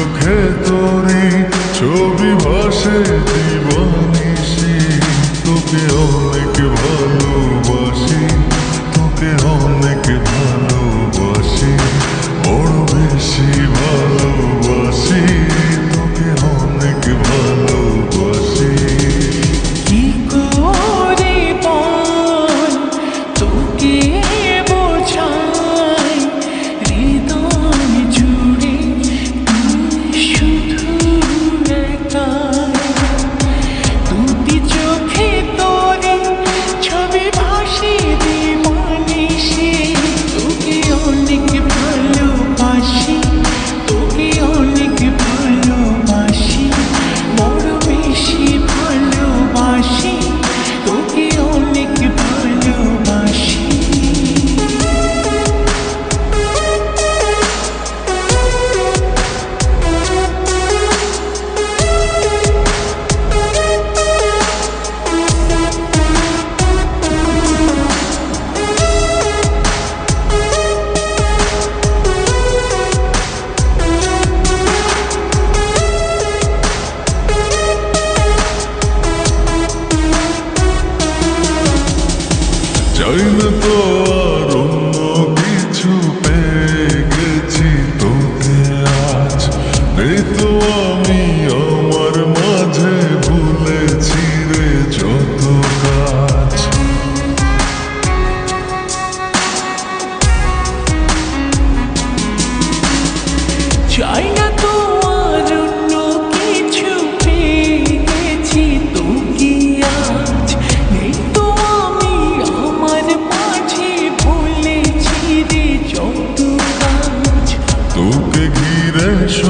সুখে তোরে ছবি ভাসে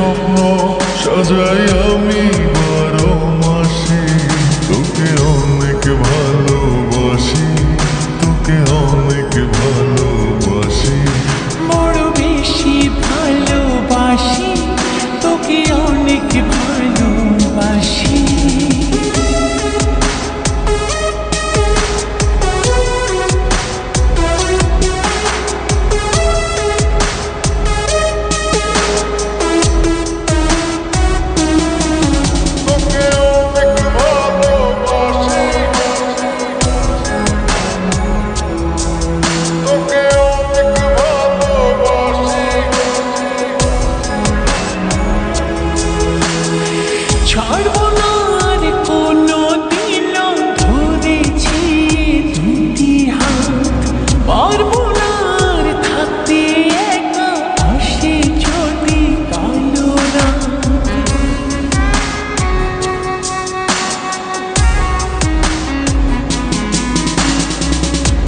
স্বপ্ন সাজাই আমি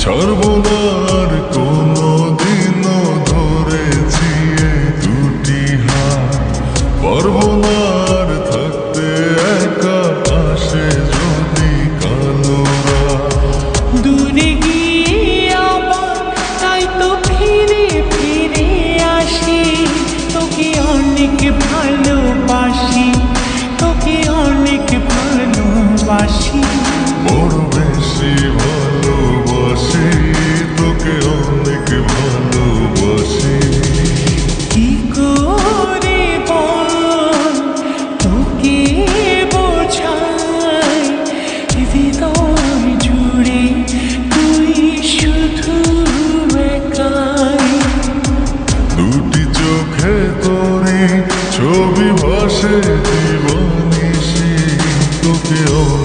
ছাড়ব না দিবসে জীবনী তোকেও